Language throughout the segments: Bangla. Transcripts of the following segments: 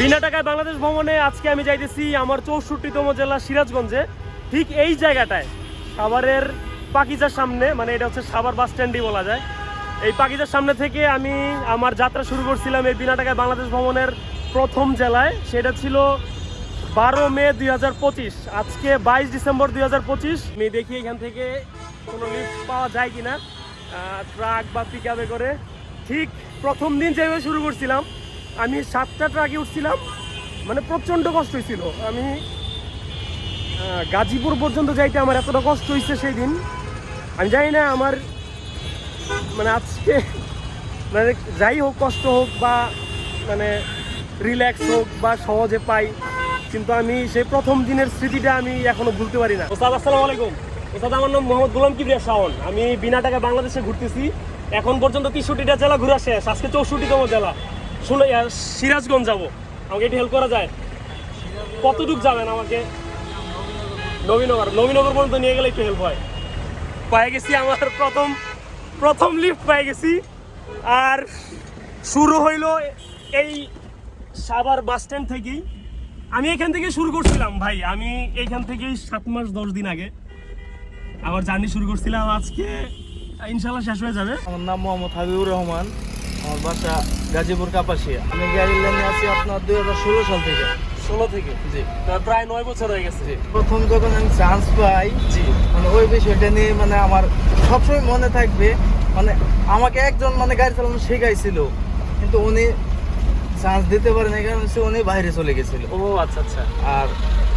বিনা টাকায় বাংলাদেশ ভ্রমণে আজকে আমি যাইতেছি আমার চৌষট্টিতম জেলা সিরাজগঞ্জে। ঠিক এই জায়গাটায়, সাভারের পাকিজার সামনে মানে এটা হচ্ছে সাভার বাস স্ট্যান্ডই বলা যায়। এই পাকিজার সামনে থেকে আমি আমার যাত্রা শুরু করছিলাম এই বিনা টাকায় বাংলাদেশ ভ্রমণের প্রথম জেলায়। সেটা ছিল বারো মে দুই হাজার পঁচিশ, আজকে বাইশ ডিসেম্বর দুই হাজার পঁচিশ। আমি দেখি এখান থেকে কোনো লিফট পাওয়া যায় কিনা ট্রাক বা পিক করে। ঠিক প্রথম দিন যেভাবে শুরু করছিলাম আমি সাতটা ট্রাকে উঠছিলাম মানে প্রচণ্ড কষ্ট হয়েছিল। আমি গাজীপুর পর্যন্ত যাইতে আমার এতটা কষ্ট হয়েছে সেই দিন আমি জানি না আমার মানে আজকে মানে যাই হোক, কষ্ট হোক বা মানে রিল্যাক্স হোক বা সহজে পাই, কিন্তু আমি সেই প্রথম দিনের স্মৃতিটা আমি এখনও ভুলতে পারি না। ওস্তাদ, আসসালামু আলাইকুম। ওস্তাদ, আমার নাম মোহাম্মদ গোলাম কিবরিয়া শাওন। আমি বিনা টাকায় বাংলাদেশে ঘুরতেছি। এখন পর্যন্ত তেষট্টিটা জেলা ঘুরা শেষ আজকে চৌষট্টিতম জেলা। শুনে সিরাজগঞ্জ যাব। আমাকে একটু হেল্প করা যায়। কতটুকু যাবেন আমাকে? নবীনগর নবীনগর পর্যন্ত নিয়ে গেলে একটু হেল্প হয়। পায়ে গেছি আমার প্রথম প্রথম লিফট পেয়ে গেছি। আর শুরু হইল এই সাভার বাস স্ট্যান্ড থেকেই। আমি এখান থেকে শুরু করছিলাম, ভাই। আমি এইখান থেকেই সাত মাস দশ দিন আগে আমার জার্নি শুরু করছিলাম। আজকে ইনশাল্লাহ শেষ হয়ে যাবে। আমার নাম মোহাম্মদ হাবিবুর রহমান। আমার বাসা গাজীপুর কাপাসিয়া। আমি গাড়ির লাইনে আছি আপনার দুই হাজার ষোলো সাল থেকে। ষোলো থেকে? জি। তার প্রায় নয় বছর হয়ে গেছে। প্রথম যখন আমি চান্স পাই জি। মানে ওই বিষয়টা নিয়ে মানে আমার সবসময় মনে থাকবে মানে আমাকে একজন মানে গাড়ি চালানো শেখাইছিল কিন্তু উনি চান্স দিতে পারেন কারণে হচ্ছে উনি বাইরে চলে গেছিল। ও আচ্ছা আচ্ছা। আর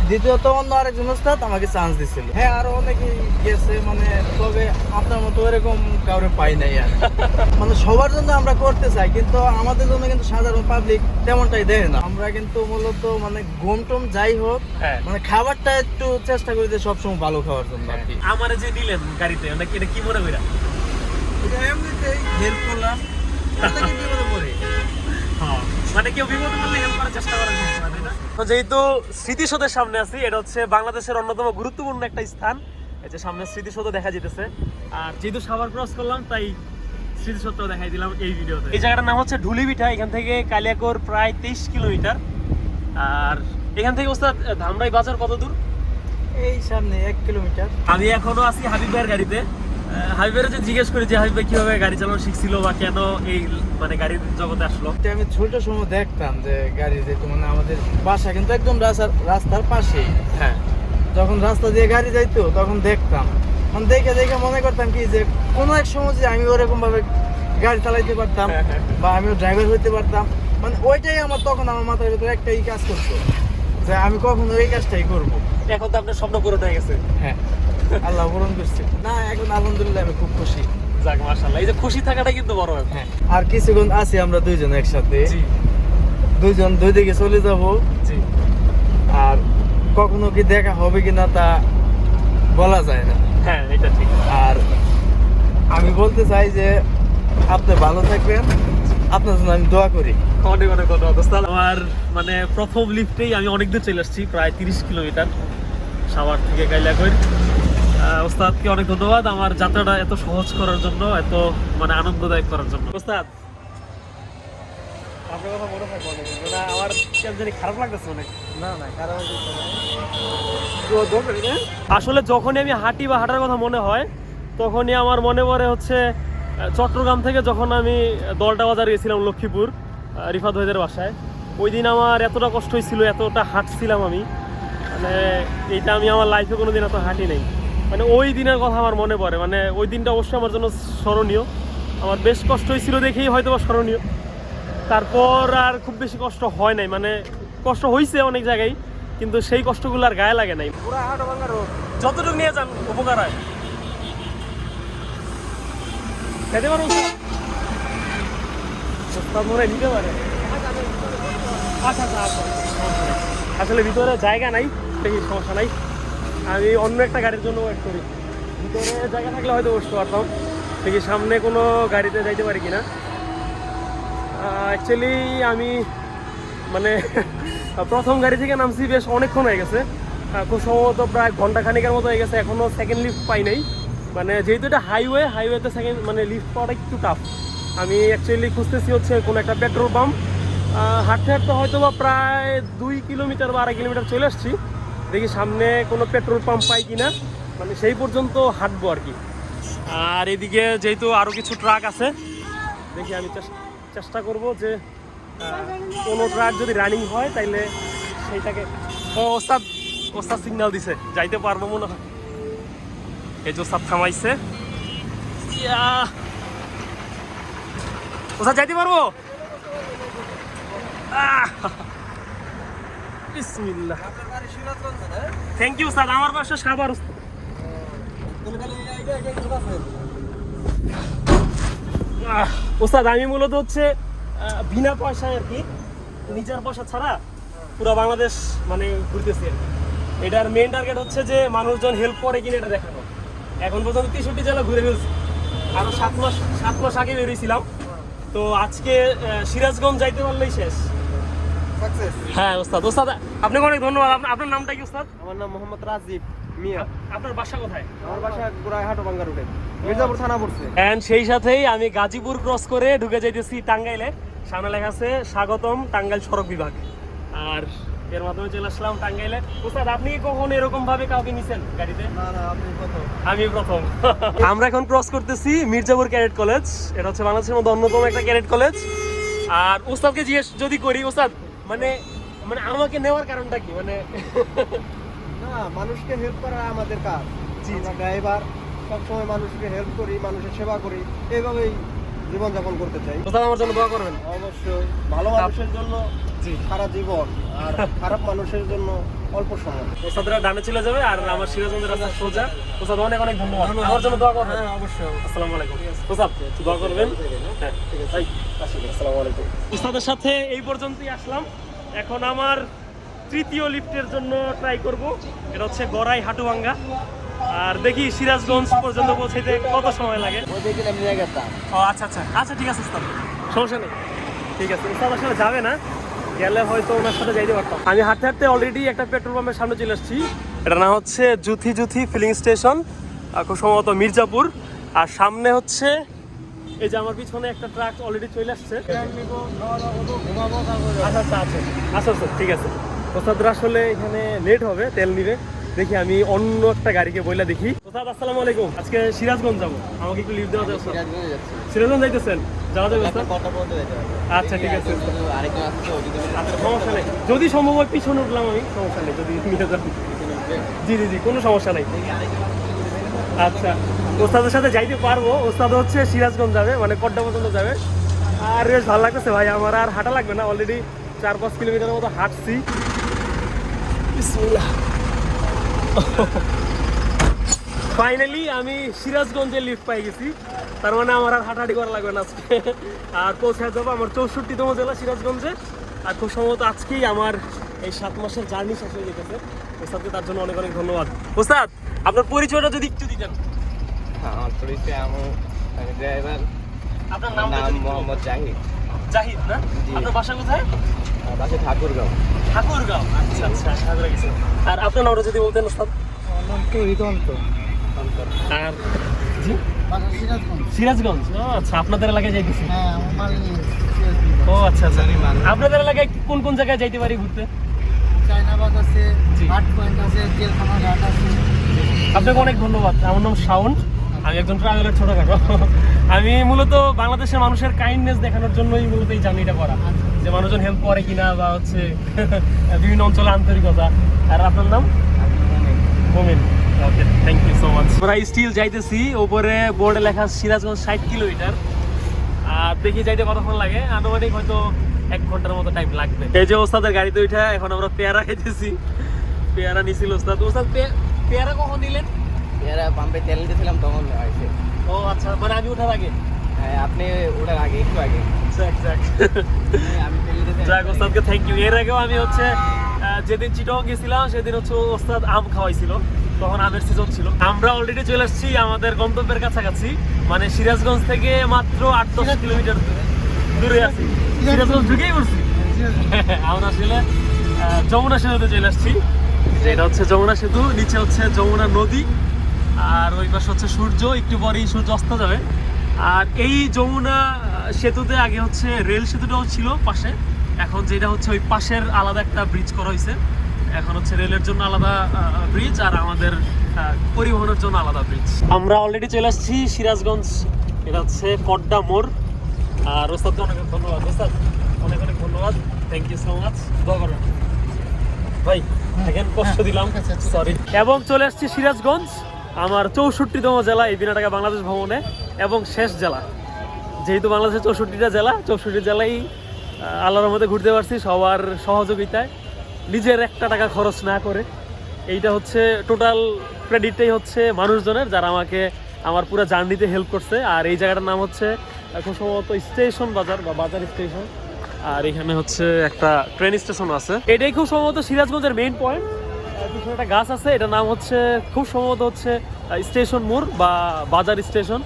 দ্বিতীয়ত অন্য আরেকজন ওস্তাদ আমাকে চান্স দিছিল। হ্যাঁ আরও অনেকেই গেছে মানে তবে আপনার মতো এরকম কাউরে পাই নাই আর। মানে সবার জন্য আমরা করতে চাই কিন্তু আমাদের জন্য কিন্তু সাধারণ পাবলিক তেমনটাই দেয় না। আমরা কিন্তু মূলত মানে ঘুম টুম যাই হোক হ্যাঁ। মানে খাবারটা একটু চেষ্টা করি যে সবসময় ভালো খাওয়ার জন্য আর কি। আমার যে নিলেন গাড়িতে মানে এটা কি মনে কইরা? এটা এমনিতেই হেল্প করলাম। কি বিপদে পড়ে? মানে কেউ বিপদে পড়লে হেল্প করার চেষ্টা করেন? তো যেহেতু স্মৃতিসৌধের সামনে আছি এটা হচ্ছে বাংলাদেশের অন্যতম গুরুত্বপূর্ণ একটা স্থান। এই যে সামনে স্মৃতিসৌধ দেখা যেতেছে। আর যেহেতু সাভার ক্রস করলাম তাই স্মৃতিসৌধটাও দেখাই দিলাম এই ভিডিওতে। এই জায়গাটার নাম হচ্ছে ঢুলিবিঠা এখান থেকে কালিয়াকোর প্রায় তেইশ কিলোমিটার। আর এখান থেকে ওস্তাদ ধামরাই বাজার কত দূর? এই সামনে এক কিলোমিটার। আমি এখনও আছি হাবিব ভাইয়ের গাড়িতে। আহ, হাবিব যে জিজ্ঞেস করি যে হাবিব কীভাবে গাড়ি চালানো শিখছিল বা কেন এই মানে গাড়ির জগতে আসলো? আমি ছোট সময় দেখতাম যে গাড়ি যেত মানে আমাদের বাসা কিন্তু একদম রাস্তার রাস্তার পাশেই। হ্যাঁ। যখন রাস্তা দিয়ে গাড়ি যাইতো তখন দেখতাম। মানে দেখে দেখে মনে করতাম কি যে কোনো এক সময় যে আমি ওরকম ভাবে গাড়ি চালাইতে পারতাম হ্যাঁ, হ্যাঁ। বা আমিও ড্রাইভার হইতে পারতাম। মানে ওইটাই আমার তখন আমার মাথার ভিতরে একটাই কাজ করতো যে আমি কখনো এই কাজটাই করব। এখন তো আপনার স্বপ্ন পূরণ হয়ে গেছে। হ্যাঁ। আল্লাহ পূরণ করছে। না এখন আলহামদুলিল্লাহ আমি খুব খুশি। যাক মাশাআল্লাহ। এই যে খুশি থাকাটা কিন্তু বড় ব্যাপার। হ্যাঁ আর কিছুক্ষণ আছি আমরা দুইজন একসাথে। জি। দুইজন দুই দিকে চলে যাব। জি। আর কখনো কি দেখা হবে কিনা তা বলা যায় না। হ্যাঁ এটা ঠিক। আর আমি বলতে চাই যে আপনি ভালো থাকবেন। আপনার জন্য আমি দোয়া করি। অনেক অনেক ধন্যবাদ। ওস্তাদ আমার মানে প্রথম লিফটেই আমি অনেক দূর চলে আসছি প্রায় তিরিশ কিলোমিটার। সাভার থেকে গাইলাকৈর ওস্তাদকে অনেক ধন্যবাদ আমার যাত্রাটা এত সহজ করার জন্য এত মানে আনন্দদায়ক করার জন্য। ওস্তাদ। আপনার কথা মনে থাকবে অনেক। আমার জানি খারাপ লাগতেছে অনেক। না না কারণ আসলে যখনই আমি হাঁটি বা হাঁটার কথা মনে হয় তখনই আমার মনে পড়ে হচ্ছে চট্টগ্রাম থেকে যখন আমি দলটা বাজার গেছিলাম লক্ষ্মীপুর রিফাত ভাইদের বাসায় ওই দিন আমার এতটা কষ্ট হয়েছিল এতটা হাঁটছিলাম আমি। মানে এইটা আমি আমার লাইফে কোনো দিন এত হাঁটি নেই। মানে ওই দিনের কথা আমার মনে পড়ে। মানে ওই দিনটা অবশ্যই আমার জন্য স্মরণীয়। আমার বেশ কষ্ট হয়েছিল দেখেই হয়তো বা স্মরণীয়। তারপর আর খুব বেশি কষ্ট হয় নাই। মানে কষ্ট হয়েছে অনেক জায়গায়, কিন্তু সেই কষ্টগুলো আর গায়ে লাগে নাই। যতটুকু নিয়ে যান, উপকার হয়। খেতে পারো? পারে। আচ্ছা আচ্ছা আচ্ছা। আসলে ভিতরে জায়গা নাই, দেখি সমস্যা নাই। আমি অন্য একটা গাড়ির জন্য ওয়েট করি। ভিতরে জায়গা থাকলে হয়তো বসতে পারতাম। দেখি সামনে কোনো গাড়িতে যাইতে পারি কিনা। অ্যাকচুয়ালি আমি মানে প্রথম গাড়ি থেকে নামছি বেশ অনেকক্ষণ হয়ে গেছে। খুব সম্ভবত প্রায় ঘণ্টা খানিকের মতো হয়ে গেছে। এখনও সেকেন্ড লিফট পাই নাই। মানে যেহেতু এটা হাইওয়ে হাইওয়েতে সেকেন্ড মানে লিফট পাওয়াটা একটু টাফ আমি অ্যাকচুয়ালি খুঁজতেছি হচ্ছে কোনো একটা পেট্রোল পাম্প হাঁটতে হাঁটতে হয়তো বা প্রায় দুই কিলোমিটার বা আড়াই কিলোমিটার চলে আসছি। দেখি সামনে কোনো পেট্রোল পাম্প পাই কিনা। মানে সেই পর্যন্ত হাঁটবো আর কি। আর এদিকে যেহেতু আরও কিছু ট্রাক আছে, দেখি আমি চেষ্টা করব যে কোনো ট্রাক যদি রানিং হয় তাইলে সেইটাকে, ও ওস্তাদ ওস্তাদ সিগন্যাল দিছে, যাইতে পারব মনে হয়। এই যে ওস্তাদ থামাইছে। ওস্তাদ যাইতে পারব? আহ! বিসমিল্লাহ। থ্যাংক ইউ স্যার আমার বাসা সাবার ওস্তাদ আমি মূলত হচ্ছে বিনা পয়সায় আর কি নিজের পয়সা ছাড়া পুরো বাংলাদেশ মানে ঘুরতেছি আর কি। এটার মেন টার্গেট হচ্ছে যে মানুষজন হেল্প করে কিনা এটা দেখানো। এখন পর্যন্ত তেষট্টি জেলা ঘুরে ফেলছি। আরও সাত মাস সাত মাস আগে বেরিয়েছিলাম। তো আজকে সিরাজগঞ্জ যাইতে পারলেই শেষ। হ্যাঁ ওস্তাদ। ওস্তাদ আপনাকে অনেক ধন্যবাদ। আপনার- নামটা কি ওস্তাদ? আমার নাম মোহাম্মদ রাজীব মিয়া। আপনার বাসা কোথায়? আমার বাসা গোড়ায় হাটো রোডে। মির্জাপুর থানা পড়ছে। অ্যান্ড সেই সাথেই আমি গাজীপুর ক্রস করে ঢুকে যাইতেছি টাঙ্গাইলে। সামনে লেখা আছে স্বাগতম টাঙ্গাইল সড়ক বিভাগ। আর এর মাধ্যমে চলে আসলাম টাঙ্গাইলে। ওস্তাদ আপনি কখন এরকম ভাবে কাউকে নিছেন গাড়িতে? না না আপনি কত আমি প্রথম। আমরা এখন ক্রস করতেছি মির্জাপুর ক্যাডেট কলেজ এটা হচ্ছে বাংলাদেশের মধ্যে অন্যতম একটা ক্যাডেট কলেজ আর ওস্তাদকে জিজ্ঞেস যদি করি ওস্তাদ মানে মানে আমাকে নেওয়ার কারণটা কি? মানে না মানুষকে হেল্প করা আমাদের কাজ। জি। ড্রাইভার সবসময় মানুষকে হেল্প করি মানুষের সেবা করি এইভাবেই জীবনযাপন করতে চাই। কোথাও আমার জন্য দোয়া করবেন। অবশ্যই। ভালো মানুষের জন্য জি। সারা জীবন আর খারাপ মানুষের জন্য অল্প সময়। ওস্তাদরা ডানে চলে যাবে আর আমার সিরাজগঞ্জের রাস্তা সোজা। ওস্তাদ অনেক অনেক ধন্যবাদ। আমার জন্য দোয়া করবেন। হ্যাঁ অবশ্যই আসসালামু আলাইকুম। ওস্তাদ দোয়া করবেন। হ্যাঁ ঠিক আছে। আসসালামু আলাইকুম। ওস্তাদের সাথে এই পর্যন্তই আসলাম। এখন আমার তৃতীয় লিফটের জন্য ট্রাই করব। এটা হচ্ছে গড়াই হাটুভাঙ্গা। আর দেখি সিরাজগঞ্জ পর্যন্ত পৌঁছাইতে কত সময় লাগে। ও আচ্ছা আচ্ছা। আচ্ছা ঠিক আছে ওস্তাদ। সমস্যা নেই। ঠিক আছে ওস্তাদ আসলে যাবে না। গেলে হয়তো ওনার সাথে যাইতে পারতাম। আমি হাঁটতে হাঁটতে অলরেডি একটা পেট্রোল পাম্পের সামনে চলে এসেছি এটা না হচ্ছে জুথি জুথি ফিলিং স্টেশন খুব সম্ভবত মির্জাপুর। আর সামনে হচ্ছে এই যে আমার পিছনে একটা ট্রাক অলরেডি চলে আসছে। আচ্ছা আচ্ছা আচ্ছা। আচ্ছা আচ্ছা ঠিক আছে। ওস্তাদরা আসলে এখানে লেট হবে, তেল নিবে। দেখি আমি অন্য একটা গাড়িকে বইলা দেখি। ওস্তাদ আসসালামু আলাইকুম। আজকে সিরাজগঞ্জ যাব। আমাকে একটু লিভ দেওয়া যাবে সিরাজগঞ্জ যাইতেছেন? যাওয়া যাবে আচ্ছা ঠিক আছে আচ্ছা সমস্যা নেই। যদি সম্ভব হয় পিছনে উঠলাম আমি সমস্যা নেই যদি মিলে যান। জি জি জি কোনো সমস্যা নেই। আচ্ছা ওস্তাদের সাথে যাইতে পারব। ওস্তাদ হচ্ছে সিরাজগঞ্জ যাবে মানে কড্ডা পর্যন্ত যাবে। আর বেশ ভালো লাগতেছে ভাই আমার আর হাঁটা লাগবে না। অলরেডি চার পাঁচ কিলোমিটারের মতো হাঁটছি। ফাইনালি আমি সিরাজগঞ্জে লিফট পাই গেছি। তার মানে আমার আর হাঁটাহাঁটি করা লাগবে না আজকে। আর পৌঁছায় যাব আমার চৌষট্টিতম জেলা সিরাজগঞ্জে। আর খুব সম্ভবত আজকেই আমার এই সাত মাসের জার্নি শেষ হয়ে যেতেছে ওস্তাদকে তার জন্য অনেক অনেক ধন্যবাদ। ওস্তাদ আপনার পরিচয়টা যদি একটু দিতেন। আমার পরিচয় আমার আমি ড্রাইভার। আপনার নাম মোহাম্মদ জাহিদ। জাহিদ না? আপনার বাসা কোথায়? বাসা ঠাকুরগাঁও। ঠাকুরগাঁও। আচ্ছা আচ্ছা ঠাকুরগাঁও গেছেন আর আপনার নামটা যদি বলতেন ওস্তাদ? তো হৃদন্ত আর জি? সিরাজগঞ্জ। ও আচ্ছা আপনাদের এলাকায় যাইতেছি। হ্যাঁ ও আচ্ছা আচ্ছা। আপনাদের এলাকায় কোন কোন জায়গায় যাইতে পারি ঘুরতে? চায়নাবাদ আছে জি। পয়েন্ট আছে জেলখানা ঘাট আছে। আপনাকে অনেক ধন্যবাদ। আমার নাম শাওন আমি একজন ট্রাভেলার ছোটখাটো। আমি মূলত বাংলাদেশের মানুষের কাইন্ডনেস দেখানোর জন্যই মূলত এই জার্নিটা করা। যে মানুষজন হেল্প করে কিনা বা হচ্ছে বিভিন্ন অঞ্চলে আন্তরিকতা আর আপনার নাম? Momen. Okay thank you so much আমরা স্টিল যাইতেছি উপরে বোর্ডে লেখা সিরাজগঞ্জ ষাট কিলোমিটার। আর দেখি যাইতে কতক্ষণ লাগে। আনুমানিক হয়তো এক ঘণ্টার মতো টাইম লাগবে। এই যে ওস্তাদের গাড়িতে উঠে এখন আমরা পেয়ারা খেতেছি পেয়ারা নিছিল ওস্তাদ। ওস্তাদ পেয়ারা কখন নিলেন? এরা পাম্পে তেল দিয়েছিলাম তখন হয়েছে। ও আচ্ছা মানে আমি ওঠার আগে? হ্যাঁ, আপনি ওটার আগে একটু আগে। যাক ওস্তাদকে থ্যাংক ইউ এর আগেও আমি হচ্ছে যেদিন চিটং গেছিলাম সেদিন হচ্ছে ওস্তাদ আম খাওয়াইছিল। তখন আমের সিজন ছিল। আমরা অলরেডি চলে আসছি আমাদের গন্তব্যের কাছাকাছি। মানে সিরাজগঞ্জ থেকে মাত্র আট দশ কিলোমিটার দূরে- আছি। সিরাজগঞ্জ। ঢুকেই পড়ছি। আমরা আসলে যমুনা সেতুতে চলে আসছি। যেটা হচ্ছে যমুনা সেতু নিচে হচ্ছে যমুনা নদী আর ওই পাশে হচ্ছে সূর্য। একটু পরেই সূর্য অস্ত যাবে। আর এই যমুনা সেতুতে আগে হচ্ছে রেল সেতুটাও ছিল পাশে। এখন যেটা হচ্ছে ওই পাশের আলাদা একটা ব্রিজ করা হয়েছে এখন হচ্ছে রেলের জন্য আলাদা ব্রিজ আর আমাদের পরিবহনের জন্য আলাদা ব্রিজ আমরা অলরেডি চলে আসছি সিরাজগঞ্জ এটা হচ্ছে কড্ডা মোড়। আর ওস্তাদকে অনেক অনেক ধন্যবাদ। ওস্তাদ অনেক অনেক ধন্যবাদ। থ্যাংক ইউ সো মাচ দোয়া করবেন। ভাই এখন কষ্ট দিলাম। সরি এবং চলে আসছি সিরাজগঞ্জ আমার চৌষট্টিতম জেলা এই বিনাটাকা বাংলাদেশ ভ্রমণে এবং শেষ জেলা। যেহেতু বাংলাদেশের চৌষট্টিটা জেলা, চৌষট্টি জেলায় আল্লাহর মধ্যে ঘুরতে পারছি সবার সহযোগিতায়। নিজের একটা টাকা খরচ না করে। এইটা হচ্ছে টোটাল ক্রেডিটটাই হচ্ছে মানুষজনের যারা আমাকে আমার পুরো জার্নিতে হেল্প করছে। আর এই জায়গাটার নাম হচ্ছে খুব সম্ভবত স্টেশন বাজার বা বাজার স্টেশন আর এখানে হচ্ছে একটা ট্রেন স্টেশন আছে। এটাই খুব সম্ভবত সিরাজগঞ্জের মেইন পয়েন্ট একটা গাছ আছে, এটার নাম হচ্ছে, খুব সম্ভবত হচ্ছে স্টেশন মোড় বা বাজার স্টেশন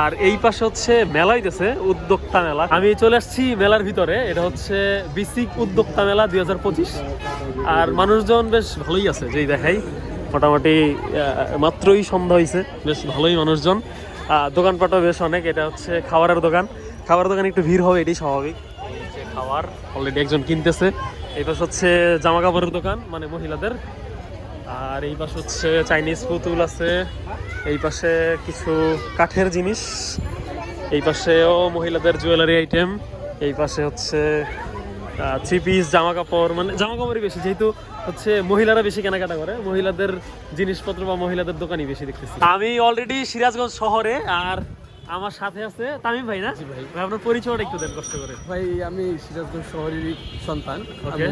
আর এই পাশে হচ্ছে মেলা হইতেছে উদ্যোক্তা মেলা। আমি চলে আসছি মেলার ভিতরে, এটা হচ্ছে বিসিক উদ্যোক্তা মেলা দুই হাজার পঁচিশ। আর মানুষজন বেশ ভালোই আছে, যেই দেখাই। মোটামুটি মাত্রই সন্ধ্যা হয়েছে বেশ ভালোই মানুষজন। দোকানপাটও বেশ অনেক, এটা হচ্ছে খাবারের দোকান। খাবারের দোকানে একটু ভিড় হবে এটাই স্বাভাবিক। খাবার অলরেডি একজন কিনতেছে। এই পাশে হচ্ছে জামা কাপড়ের দোকান মানে মহিলাদের। আর এই পাশে হচ্ছে চাইনিজ পুতুল আছে। এই পাশে কিছু কাঠের জিনিস। এই পাশেও মহিলাদের জুয়েলারি আইটেম এই পাশে হচ্ছে থ্রি পিস জামা কাপড় মানে জামা কাপড়ই বেশি যেহেতু হচ্ছে মহিলারা বেশি কেনাকাটা করে মহিলাদের জিনিসপত্র বা মহিলাদের দোকানই বেশি দেখতেছি। আমি অলরেডি সিরাজগঞ্জ শহরে আর আমার সাথে আছে তামিম ভাই না? ভাই। আপনার পরিচয়টা একটু দেন কষ্ট করে। ভাই আমি সিরাজগঞ্জ শহরেরই সন্তান। আমি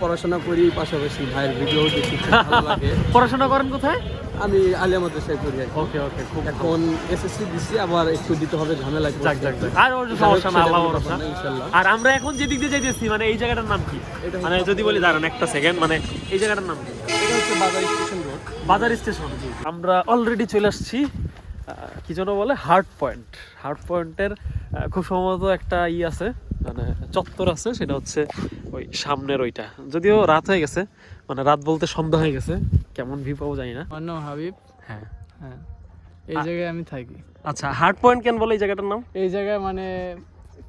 পড়াশোনা করি পাশাপাশি ভাইয়ের ভিডিও দেখি খুব ভালো লাগে। পড়াশোনা করেন কোথায়? আমি আলিয়া মাদ্রাসায় পড়ি আর কি। ওকে ওকে খুব এখন এসএসসি দিছি আবার একটু দিতে হবে ঝামেলা যাক যাক যাক। আর ওর সমস্যা না আল্লাহ ভরসা। ইনশাল্লাহ। আর আমরা এখন যে দিক দিয়ে যাইতেছি মানে এই জায়গাটার নাম কি? এটা মানে যদি বলি দাঁড়ান একটা সেকেন্ড মানে এই জায়গাটার নাম কি? এটা হচ্ছে Bazar station road. Bazar station আমরা অলরেডি চলে আসছি আহ, কি যেন বলে হার্ট পয়েন্ট হার্ট পয়েন্টের খুব সম্ভবত একটা ই আছে মানে চত্বর আছে সেটা হচ্ছে ওই সামনের ওইটা। যদিও রাত হয়ে গেছে মানে রাত বলতে সন্ধ্যা হয়ে গেছে কেমন ভিউ পাবো জানি না। আমার হাবিব? হ্যাঁ। হ্যাঁ। এই জায়গায় আমি থাকি। আচ্ছা হার্ট পয়েন্ট কেন বলে এই জায়গাটার নাম? এই জায়গায় মানে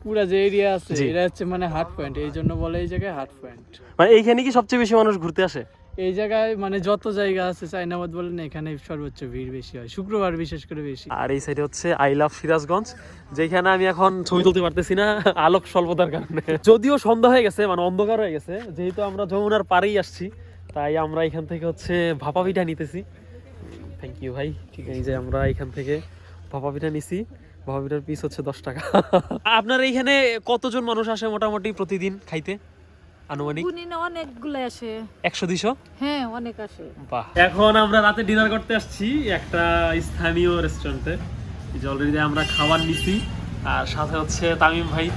পুরা যে এরিয়া আছে। এটা হচ্ছে মানে হার্ট পয়েন্ট এই জন্য বলে এই জায়গায় হার্ট পয়েন্ট মানে এইখানে কি সবচেয়ে বেশি মানুষ ঘুরতে আসে? এই জায়গায় মানে যত জায়গা আছে চাইনাবাদ বলেন, এখানে সর্বোচ্চ ভিড় বেশি হয়। শুক্রবার বিশেষ করে বেশি। আর এই সাইডে হচ্ছে আই লাভ সিরাজগঞ্জ, যেখানে আমি এখন ছবি তুলতে পারতেছি না আলোক স্বল্পতার কারণে। যদিও সন্ধ্যা হয়ে গেছে মানে অন্ধকার হয়ে গেছে, যেহেতু আমরা যমুনার পাড়েই আসছি, তাই আমরা এখান থেকে হচ্ছে ভাপা পিঠা নিতেছি। থ্যাংক ইউ ভাই। ঠিক আছে যে আমরা এখান থেকে ভাপা পিঠা নিছি। ভাপা পিঠার পিস হচ্ছে দশ টাকা। আপনার এইখানে কতজন মানুষ আসে মোটামুটি প্রতিদিন খাইতে? আনুমানিক? অনেকগুলো আসে। একশো দুইশো? হ্যাঁ অনেক আসে। বাহ। এখন আমরা রাতে ডিনার করতে আসছি একটা স্থানীয় রেস্টুরেন্টে যে অলরেডি আমরা খাবার নিছি আর সাথে হচ্ছে তামিম ভাই।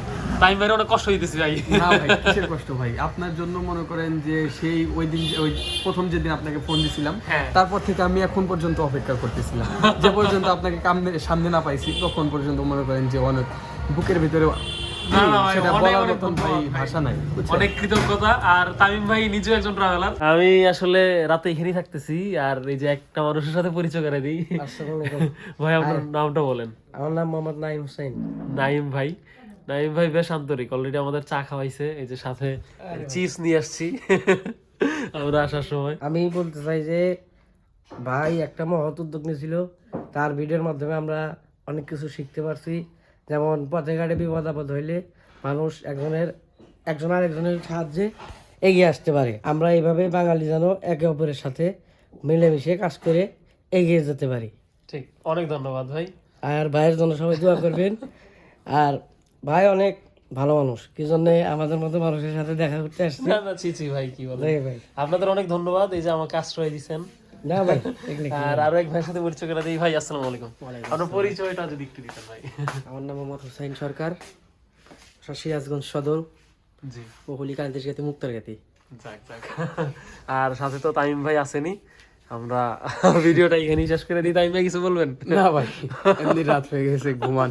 তামিম ভাইয়ের অনেক কষ্ট হইতেছি ভাই। না ভাই কিসের কষ্ট ভাই? আপনার জন্য মনে করেন যে সেই ওই দিন ওই প্রথম যেদিন আপনাকে ফোন দিছিলাম হ্যাঁ। তারপর থেকে আমি এখন পর্যন্ত অপেক্ষা করতেছিলাম। যে পর্যন্ত আপনাকে সামনে না পাইছি তখন পর্যন্ত মনে করেন যে অনেক বুকের ভিতরে অনেক, বলার অনেক মতন ভাই ধন্যবাদ ভাই। ভাষা নাই বুঝছেন? অনেক কৃতজ্ঞতা। আর তামিম ভাই নিজেও একজন ট্রাভেলার আমি আসলে রাতে এখানেই থাকতেছি আর এই যে একটা মানুষের সাথে পরিচয় করে দিই। ভাই আপনার নামটা বলেন। আমার নাম মোহাম্মদ নাইম হোসেন। নাইম ভাই। নাইম ভাই বেশ আন্তরিক অলরেডি আমাদের চা খাওয়াইছে এই যে সাথে চিপস নিয়ে আসছি। আমরা আসার সময়। আমি বলতে চাই যে ভাই একটা মহৎ উদ্যোগ নিয়েছিল তার ভিডিওর মাধ্যমে আমরা অনেক কিছু শিখতে পারছি। যেমন পথে ঘাটে বিপদ আপদ হইলে মানুষ একজনের একজন আরেকজনের সাহায্যে এগিয়ে আসতে পারে। আমরা এইভাবে বাঙালি যেন একে অপরের সাথে মিলেমিশে কাজ করে এগিয়ে যেতে পারি। ঠিক অনেক ধন্যবাদ ভাই। আর ভাইয়ের জন্য সবাই দোয়া করবেন। আর ভাই অনেক ভালো মানুষ কি জন্য আমাদের মতো মানুষের সাথে দেখা করতে আসছে? না না ছি ছি ভাই কি তাই ভাই। আপনাদের অনেক ধন্যবাদ এই যে আমাকে আশ্রয় দিচ্ছেন না ভাই আর আরও এক ভাইয়ের সাথে পরিচয় করে দিই। ভাই আসসালামু আলাইকুম। আপনার পরিচয়টা যদি একটু দিতেন ভাই। আমার নাম মোহাম্মদ হুসাইন সরকার সিরাজগঞ্জ সদর জি। বহুলি কান্তিস গাতি মুক্তার গাতি যাক যাক। আর সাথে তো তামিম ভাই আসেনি। আমরা ভিডিওটা এখানেই শেষ করে দিই। তামিম ভাই কিছু বলবেন? না ভাই এমনি রাত হয়ে গেছে ঘুমান।